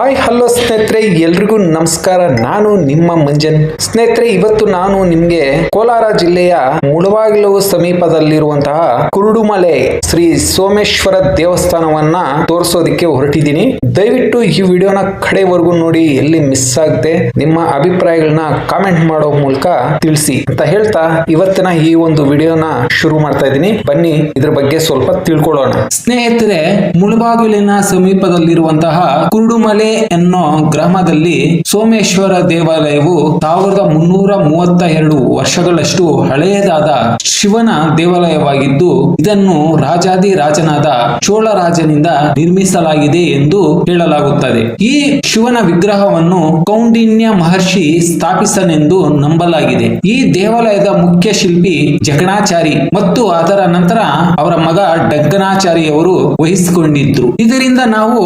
Hi, hello ಸ್ನೇಹಿತರೆ, ಎಲ್ರಿಗೂ ನಮಸ್ಕಾರ. ನಾನು ನಿಮ್ಮ ಮಂಜನ್. ಸ್ನೇಹಿತರೆ, ಇವತ್ತು ನಾನು ನಿಮ್ಗೆ ಕೋಲಾರ ಜಿಲ್ಲೆಯ ಮುಳಬಾಗಿಲು ಸಮೀಪದಲ್ಲಿರುವಂತಹ ಕುರುಡುಮಲೆ ಶ್ರೀ ಸೋಮೇಶ್ವರ ದೇವಸ್ಥಾನವನ್ನ ತೋರಿಸೋದಿಕ್ಕೆ ಹೊರಟಿದ್ದೀನಿ. ದಯವಿಟ್ಟು ಈ ವಿಡಿಯೋನ ಕಡೆವರೆಗೂ ನೋಡಿ, ಎಲ್ಲಿ ಮಿಸ್ ಆಗದೆ ನಿಮ್ಮ ಅಭಿಪ್ರಾಯಗಳನ್ನ ಕಾಮೆಂಟ್ ಮಾಡೋ ಮೂಲಕ ತಿಳಿಸಿ ಅಂತ ಹೇಳ್ತಾ ಇವತ್ತಿನ ಈ ಒಂದು ವಿಡಿಯೋನ ಶುರು ಮಾಡ್ತಾ ಇದ್ದೀನಿ. ಬನ್ನಿ, ಇದ್ರ ಬಗ್ಗೆ ಸ್ವಲ್ಪ ತಿಳ್ಕೊಳ್ಳೋಣ. ಸ್ನೇಹಿತರೆ, ಮುಳಬಾಗಿಲಿನ ಸಮೀಪದಲ್ಲಿರುವಂತಹ ಕುರುಡುಮಲೆ ಎನ್ನೋ ಗ್ರಾಮದಲ್ಲಿ ಸೋಮೇಶ್ವರ ದೇವಾಲಯವು ಸಾವಿರದ ಮುನ್ನೂರ ಮೂವತ್ತ ಎರಡು ವರ್ಷಗಳಷ್ಟು ಹಳೆಯದಾದ ಶಿವನ ದೇವಾಲಯವಾಗಿದ್ದು, ಇದನ್ನು ರಾಜಾದಿ ರಾಜನಾದ ಚೋಳರಾಜನಿಂದ ನಿರ್ಮಿಸಲಾಗಿದೆ ಎಂದು ಹೇಳಲಾಗುತ್ತದೆ. ಈ ಶಿವನ ವಿಗ್ರಹವನ್ನು ಕೌಂಡಿನ್ಯ ಮಹರ್ಷಿ ಸ್ಥಾಪಿಸನೆಂದು ನಂಬಲಾಗಿದೆ. ಈ ದೇವಾಲಯದ ಮುಖ್ಯ ಶಿಲ್ಪಿ ಜಗಣಾಚಾರಿ ಮತ್ತು ಅದರ ನಂತರ ಅವರ ಮಗ ಡಗ್ಗನಾಚಾರಿಯವರು ವಹಿಸಿಕೊಂಡಿದ್ರು. ಇದರಿಂದ ನಾವು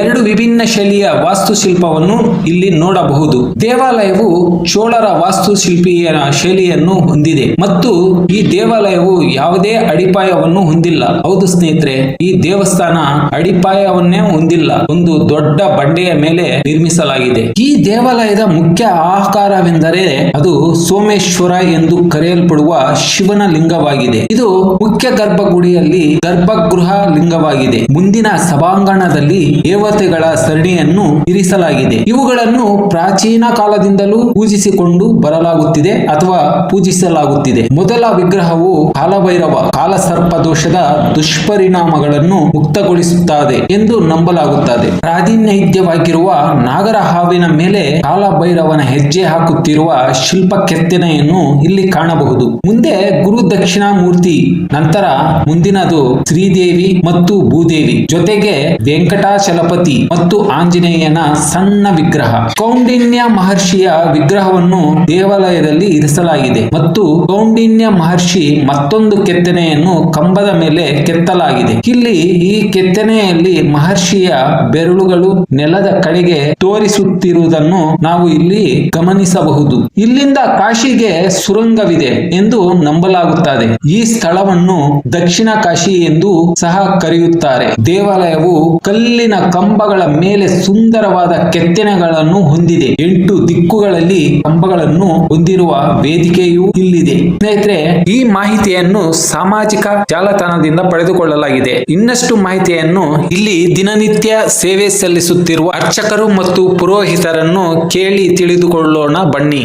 ಎರಡು ವಿಭಿನ್ನ ಶೈಲಿಯ ವಾಸ್ತುಶಿಲ್ಪವನ್ನು ಇಲ್ಲಿ ನೋಡಬಹುದು. ದೇವಾಲಯವು ಚೋಳರ ವಾಸ್ತುಶಿಲ್ಪಿಯ ಶೈಲಿಯನ್ನು ಹೊಂದಿದೆ ಮತ್ತು ಈ ದೇವಾಲಯವು ಯಾವುದೇ ಅಡಿಪಾಯವನ್ನು ಹೊಂದಿಲ್ಲ. ಹೌದು ಸ್ನೇಹಿತರೆ, ಈ ದೇವಸ್ಥಾನ ಅಡಿಪಾಯವನ್ನೇ ಹೊಂದಿಲ್ಲ. ಒಂದು ದೊಡ್ಡ ಬಂಡೆಯ ಮೇಲೆ ನಿರ್ಮಿಸಲಾಗಿದೆ. ಈ ದೇವಾಲಯದ ಮುಖ್ಯ ಆಕಾರವೆಂದರೆ ಅದು ಸೋಮೇಶ್ವರ ಎಂದು ಕರೆಯಲ್ಪಡುವ ಶಿವನ ಲಿಂಗವಾಗಿದೆ. ಇದು ಮುಖ್ಯ ಗರ್ಭಗುಡಿಯಲ್ಲಿ ಗರ್ಭಗೃಹ ಲಿಂಗವಾಗಿದೆ. ಮುಂದಿನ ಸಭಾಂಗಣದಲ್ಲಿ ದೇವತೆಗಳ ಸರಣಿಯನ್ನು ಇರಿಸಲಾಗಿದೆ. ಇವುಗಳನ್ನು ಪ್ರಾಚೀನ ಕಾಲದಿಂದಲೂ ಪೂಜಿಸಿಕೊಂಡು ಬರಲಾಗುತ್ತಿದೆ ಅಥವಾ ಪೂಜಿಸಲಾಗುತ್ತಿದೆ. ಮೊದಲ ವಿಗ್ರಹವು ಕಾಲಭೈರವ ಕಾಲಸರ್ಪ ದೋಷದ ದುಷ್ಪರಿಣಾಮಗಳನ್ನು ಮುಕ್ತಗೊಳಿಸುತ್ತದೆ ಎಂದು ನಂಬಲಾಗುತ್ತದೆ. ಪ್ರಾತಿನಿಧ್ಯವಾಗಿರುವ ನಾಗರ ಹಾವಿನ ಮೇಲೆ ಕಾಲಭೈರವನ ಹೆಜ್ಜೆ ಹಾಕುತ್ತಿರುವ ಶಿಲ್ಪ ಕೆತ್ತನೆಯನ್ನು ಇಲ್ಲಿ ಕಾಣಬಹುದು. ಮುಂದೆ ಗುರು ದಕ್ಷಿಣಾಮೂರ್ತಿ, ನಂತರ ಮುಂದಿನದು ಶ್ರೀದೇವಿ ಮತ್ತು ಭೂದೇವಿ. ಜೊತೆಗೆ ವೆಂಕಟಾಚಲಪತಿ ಮತ್ತು ಆಂಜನೇಯನ ಸಣ್ಣ ವಿಗ್ರಹ. ಕೌಂಡಿನ್ಯ ಮಹರ್ಷಿಯ ವಿಗ್ರಹವನ್ನು ದೇವಾಲಯದಲ್ಲಿ ಇರಿಸಲಾಗಿದೆ ಮತ್ತು ಕೌಂಡಿನ್ಯ ಮಹರ್ಷಿ ಮತ್ತೊಂದು ಕೆತ್ತನೆಯನ್ನು ಕಂಬದ ಮೇಲೆ ಕೆತ್ತಲಾಗಿದೆ. ಇಲ್ಲಿ ಈ ಕೆತ್ತನೆಯಲ್ಲಿ ಮಹರ್ಷಿಯ ಬೆರಳುಗಳು ನೆಲದ ಕಡೆಗೆ ತೋರಿಸುತ್ತಿರುವುದನ್ನು ನಾವು ಇಲ್ಲಿ ಗಮನಿಸಬಹುದು. ಇಲ್ಲಿಂದ ಕಾಶಿಗೆ ಸುರಂಗವಿದೆ ಎಂದು ನಂಬಲಾಗುತ್ತದೆ. ಈ ಸ್ಥಳವನ್ನು ದಕ್ಷಿಣ ಕಾಶಿ ಎಂದು ಸಹ ಕರೆಯುತ್ತಾರೆ. ದೇವಾಲಯವು ಕಲ್ಲಿನ ಕಂಬಗಳ ಮೇಲೆ ಸುಂದರವಾದ ಕೆತ್ತನೆಗಳನ್ನು ಹೊಂದಿದೆ. ಎಂಟು ದಿಕ್ಕುಗಳಲ್ಲಿ ಕಂಬಗಳನ್ನು ಹೊಂದಿರುವ ವೇದಿಕೆಯೂ ಇಲ್ಲಿದೆ. ಸ್ನೇಹಿತರೆ, ಈ ಮಾಹಿತಿಯನ್ನು ಸಾಮಾಜಿಕ ಜಾಲತಾಣದಿಂದ ಪಡೆದುಕೊಳ್ಳಲಾಗಿದೆ. ಇನ್ನಷ್ಟು ಮಾಹಿತಿಯನ್ನು ಇಲ್ಲಿ ದಿನನಿತ್ಯ ಸೇವೆ ಸಲ್ಲಿಸುತ್ತಿರುವ ಅರ್ಚಕರು ಮತ್ತು ಪುರೋಹಿತರನ್ನು ಕೇಳಿ ತಿಳಿದುಕೊಳ್ಳೋಣ ಬನ್ನಿ.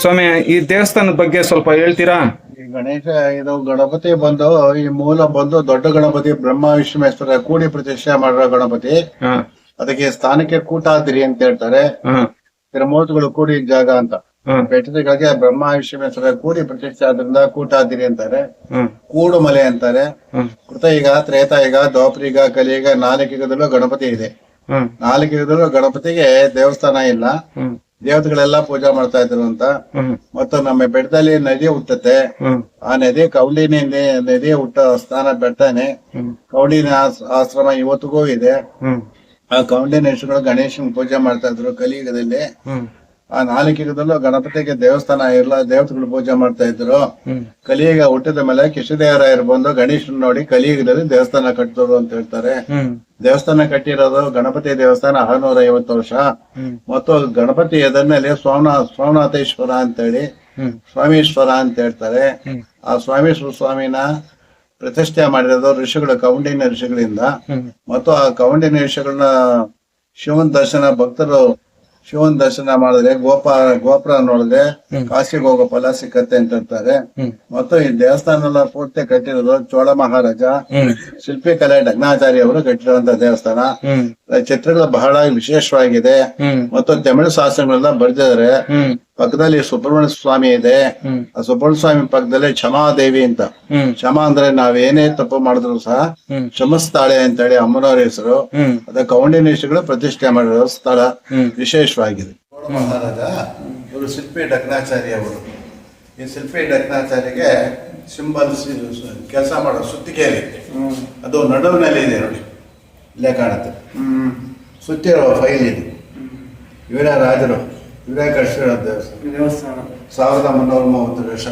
ಸ್ವಾಮಿ ಈ ದೇವಸ್ಥಾನದ ಬಗ್ಗೆ ಸ್ವಲ್ಪ ಹೇಳ್ತೀರಾ? ಈ ಗಣೇಶ ಇದು ಗಣಪತಿ ಬಂದು ಈ ಮೂಲ ಬಂದು ದೊಡ್ಡ ಗಣಪತಿ ಬ್ರಹ್ಮ ವಿಶ್ವೇಶ್ವರ ಕೂಡಿ ಪ್ರತಿಷ್ಠೆ ಮಾಡಿರೋ ಗಣಪತಿ. ಅದಕ್ಕೆ ಸ್ಥಾನಕ್ಕೆ ಕೂಟಾದ್ರಿ ಅಂತ ಹೇಳ್ತಾರೆ. ತಿರುಮೂರ್ತಿಗಳು ಕೂಡಿ ಜಾಗ ಅಂತ. ಹಾ ಬೆಟ್ಟಗಳಿಗೆ ಬ್ರಹ್ಮ ವಿಶ್ವೇಶ್ವರ ಕೂಡಿ ಪ್ರತಿಷ್ಠೆ ಆದ್ರಿಂದ ಕೂಟಾದಿರಿ ಅಂತಾರೆ. ಕೂಡು ಮಲೆ ಅಂತಾರೆ. ಕೃತಯುಗ ತ್ರೇತಾಯುಗ ದ್ವಾಪರಿಗ ಕಲಿಯುಗ ನಾಲ್ಕಿಗದಲ್ಲೂ ಗಣಪತಿ ಇದೆ. ನಾಲ್ಕಿಗದಲ್ಲೂ ಗಣಪತಿಗೆ ದೇವಸ್ಥಾನ ಇಲ್ಲ. ದೇವತೆಗಳೆಲ್ಲ ಪೂಜಾ ಮಾಡ್ತಾ ಇದ್ರು ಅಂತ. ಮತ್ತು ನಮ್ಮ ಬೆಟ್ಟದಲ್ಲಿ ನದಿ ಹುಟ್ಟತ್ತೆ. ಆ ನದಿ ಕೌಲಿನಿ ನದಿ ಹುಟ್ಟ ಸ್ಥಾನ ಬೆಟ್ಟನೆ. ಕೌಲಿನ ಆಶ್ರಮ ಇವತ್ತಿಗೂ ಇದೆ. ಆ ಕೌಂಡಿನೇಶ್ವರಗಳು ಗಣೇಶನ್ ಪೂಜೆ ಮಾಡ್ತಾ ಇದ್ರು ಕಲಿಯುಗದಲ್ಲಿ. ಆ ನಾಲ್ಕು ಯುಗದಲ್ಲೂ ಗಣಪತಿಗೆ ದೇವಸ್ಥಾನ ಇಲ್ಲ ದೇವತೆಗಳು ಪೂಜೆ ಮಾಡ್ತಾ ಇದ್ರು. ಕಲಿಯುಗ ಹುಟ್ಟಿದ ಮೇಲೆ ಕೃಷ್ಣದೇವರಾಯರ್ ಬಂದು ಗಣೇಶನ್ ನೋಡಿ ಕಲಿಯುಗದಲ್ಲಿ ದೇವಸ್ಥಾನ ಕಟ್ಟೋದು ಅಂತ ಹೇಳ್ತಾರೆ. ದೇವಸ್ಥಾನ ಕಟ್ಟಿರೋದು ಗಣಪತಿ ದೇವಸ್ಥಾನ ಆರುನೂರ ಐವತ್ತು ವರ್ಷ ಮತ್ತು ಗಣಪತಿ ಎದರ್ನಲ್ಲಿ ಸೋಮನಾಥೇಶ್ವರ ಅಂತೇಳಿ ಹೇಳಿ ಸ್ವಾಮೀಶ್ವರ ಅಂತ ಹೇಳ್ತಾರೆ. ಆ ಸ್ವಾಮೀಶ್ವರ ಸ್ವಾಮಿನ ಪ್ರತಿಷ್ಠೆ ಮಾಡಿರೋದು ಋಷಿಗಳು ಕೌಂಡಿನ ಋಷಿಗಳಿಂದ. ಮತ್ತು ಆ ಕೌಂಡಿನ ಋಷಿಗಳನ್ನ ಶಿವನ್ ದರ್ಶನ ಭಕ್ತರು ಶಿವನ್ ದರ್ಶನ ಮಾಡಿದ್ರೆ ಗೋಪ ಗೋಪುರ ನೋಡಿದ್ರೆ ಕಾಶಿಗೆ ಹೋಗೋ ಫಲ ಸಿಕ್ಕತ್ತೆ ಅಂತ ಹೇಳ್ತಾರೆ. ಹ್ಮ್. ಮತ್ತು ಈ ದೇವಸ್ಥಾನ ಎಲ್ಲ ಪೂರ್ತಿ ಕಟ್ಟಿರೋದು ಚೋಳ ಮಹಾರಾಜ ಶಿಲ್ಪಿ ಕಲೆ ಡಗ್ನಾಚಾರ್ಯ ಅವರು ಕಟ್ಟಿರುವಂತ ದೇವಸ್ಥಾನ. ಚಿತ್ರಗಳು ಬಹಳ ವಿಶೇಷವಾಗಿದೆ. ಮತ್ತು ತಮಿಳು ಶಾಸನಗಳೆಲ್ಲ ಬರ್ದಿದ್ದಾರೆ. ಹ್ಮ್. ಪಕ್ಕದಲ್ಲಿ ಸುಬ್ರಹ್ಮಣ್ಯ ಸ್ವಾಮಿ ಇದೆ. ಆ ಸುಬ್ರಹ್ಮಣ್ಯ ಸ್ವಾಮಿ ಪಕ್ಕದಲ್ಲಿ ಕ್ಷಮಾದೇವಿ ಅಂತ. ಕ್ಷಮಾ ಅಂದ್ರೆ ನಾವೇನೇ ತಪ್ಪು ಮಾಡಿದ್ರು ಸಹ ಹ್ಮ್. ಅಂತ ಹೇಳಿ ಅಮ್ಮನವ್ರ ಹೆಸರು. ಅದ ಕೌಂಡಿನೇಶ್ಗಳು ಪ್ರತಿಷ್ಠೆ ಮಾಡಿರೋ ಸ್ಥಳ ವಿಶೇಷವಾಗಿದೆ. ಮಹಾರಾಜ ಇವರು ಶಿಲ್ಪಿ ಡಗ್ನಾಚಾರ್ಯ ಅವರು. ಈ ಶಿಲ್ಪಿ ಡಗ್ನಾಚಾರ್ಯಗೆ ಸಿಂಬಲ್ಸ್ ಕೆಲಸ ಮಾಡೋ ಸುತ್ತಿಗೆಯಲ್ಲಿ. ಅದು ನಡುವಿನಲ್ಲಿ ಇದೆ ನೋಡಿ. ಇಲ್ಲೇ ಕಾಣುತ್ತೆ. ಸುತ್ತಿರೋ ಫೈಲ್ ಇದು. ಇವರ ರಾಜರು. ಕಟ್ಟಿಸಿರೋ ದೇವಸ್ಥಾನ. ದೇವಸ್ಥಾನ. ಸಾವಿರದ ಮುನ್ನೂರ ಮೂವತ್ತು ವರ್ಷ.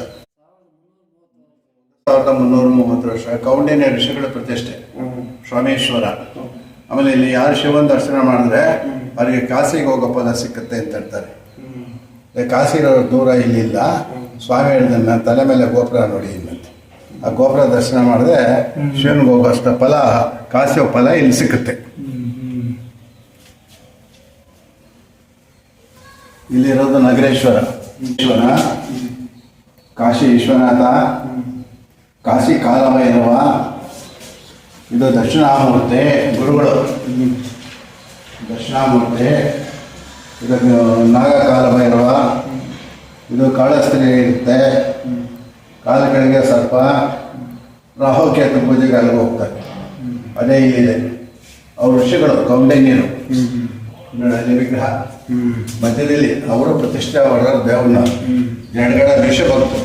ಸಾವಿರದ ಮುನ್ನೂರ ಮೂವತ್ತು ವರ್ಷ. ಕೌಂಡಿನ್ಯ ಋಷಿಗಳ ಪ್ರತಿಷ್ಠೆ. ಸ್ವಾಮೇಶ್ವರ. ಆಮೇಲೆ ಇಲ್ಲಿ ಯಾರು ಶಿವನ ದರ್ಶನ ಮಾಡಿದ್ರೆ ಅವರಿಗೆ ಕಾಸಿಗೆ ಹೋಗೋ ಫಲ ಸಿಕ್ಕತ್ತೆ ಅಂತ ಹೇಳ್ತಾರೆ. ಕಾಸಿರೋ ದೂರ ಇಲ್ಲಿಲ್ಲ ಸ್ವಾಮಿ ಹೇಳಿದನ್ನ ತಲೆ ಮೇಲೆ ಗೋಪುರ ನೋಡಿ ಇನ್ನಂತೆ. ಆ ಗೋಪುರ ದರ್ಶನ ಮಾಡಿದ್ರೆ ಶಿವನಿಗೆ ಅಷ್ಟ ಫಲ ಕಾಸಿ ಫಲ ಇಲ್ಲಿ ಸಿಕ್ಕತ್ತೆ. ಇಲ್ಲಿರೋದು ನಗರೇಶ್ವರ. ಈಶ್ವರ ಕಾಶಿ ವಿಶ್ವನಾಥ ಕಾಶಿ ಕಾಲಭೈರವ. ಇದು ದಕ್ಷಿಣಾಮೂರ್ತಿ ಗುರುಗಳು. ದಕ್ಷಿಣಾಮೂರ್ತಿ. ಇದು ನಾಗ ಕಾಲಭೈರವ ಇದು ಕಾಳಸ್ತ್ರೀ ಇರುತ್ತೆ. ಕಾಲ ಕೆಳಗೆ ಸರ್ಪ ರಾಹುಕೇತು ಪೂಜೆಗೆ ಅಲ್ಲಿಗೆ ಹೋಗ್ತಾರೆ. ಅದೇ ಇಲ್ಲಿದೆ ಅವ್ರ ಋಷಿಗಳು ಕೌಂಡನ್ಯರು ವಿಗ್ರಹ. ಮಧ್ಯದಲ್ಲಿ ಅವರ ಪ್ರತಿಷ್ಠೆ ಅವರ ಎಡಗಡೆ ಋಷಿ ಭಕ್ತರು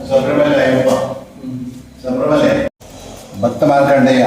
ಶಬರಿಮಲೆ ಅಯ್ಯಪ್ಪ. ಸಬ್ರಮಲ್ಯ ಭಕ್ತ ಮಾರ್ಕಂಡೇಯ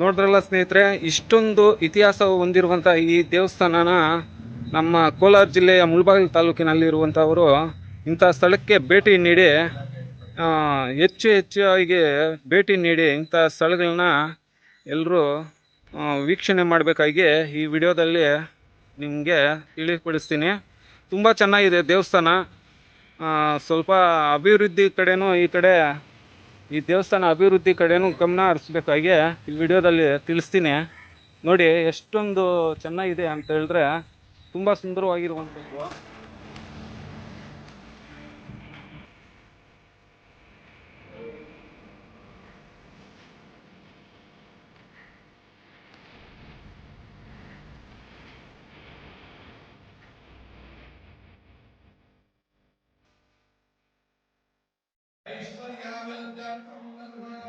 ನೋಡಿದ್ರಲ್ಲ ಸ್ನೇಹಿತರೆ, ಇಷ್ಟೊಂದು ಇತಿಹಾಸ ಹೊಂದಿರುವಂಥ ಈ ದೇವಸ್ಥಾನನ ನಮ್ಮ ಕೋಲಾರ ಜಿಲ್ಲೆಯ ಮುಳಬಾಗಿಲು ತಾಲೂಕಿನಲ್ಲಿರುವಂಥವರು ಇಂಥ ಸ್ಥಳಕ್ಕೆ ಭೇಟಿ ನೀಡಿ ಹೆಚ್ಚು ಹೆಚ್ಚು ಹೆಚ್ಚಾಗಿ ಭೇಟಿ ನೀಡಿ ಇಂಥ ಸ್ಥಳಗಳನ್ನ ಎಲ್ಲರೂ ವೀಕ್ಷಣೆ ಮಾಡಬೇಕಾಗಿ ಈ ವಿಡಿಯೋದಲ್ಲಿ ನಿಮಗೆ ತಿಳಿಪಡಿಸ್ತೀನಿ ತುಂಬ ಚೆನ್ನಾಗಿದೆ ದೇವಸ್ಥಾನ. ಸ್ವಲ್ಪ ಅಭಿವೃದ್ಧಿ ಕಡೆಯೂ ಈ ಕಡೆ ಈ ದೇವಸ್ಥಾನ ಅಭಿವೃದ್ಧಿ ಕಡೆನೂ ಗಮನ ಹರಿಸ್ಬೇಕಾಗಿ ಈ ವಿಡಿಯೋದಲ್ಲಿ ತಿಳಿಸ್ತೀನಿ. ನೋಡಿ, ಎಷ್ಟೊಂದು ಚೆನ್ನಾಗಿದೆ ಅಂತ ಹೇಳಿದ್ರೆ ತುಂಬ ಸುಂದರವಾಗಿರುವಂಥದ್ದು يا من دركم من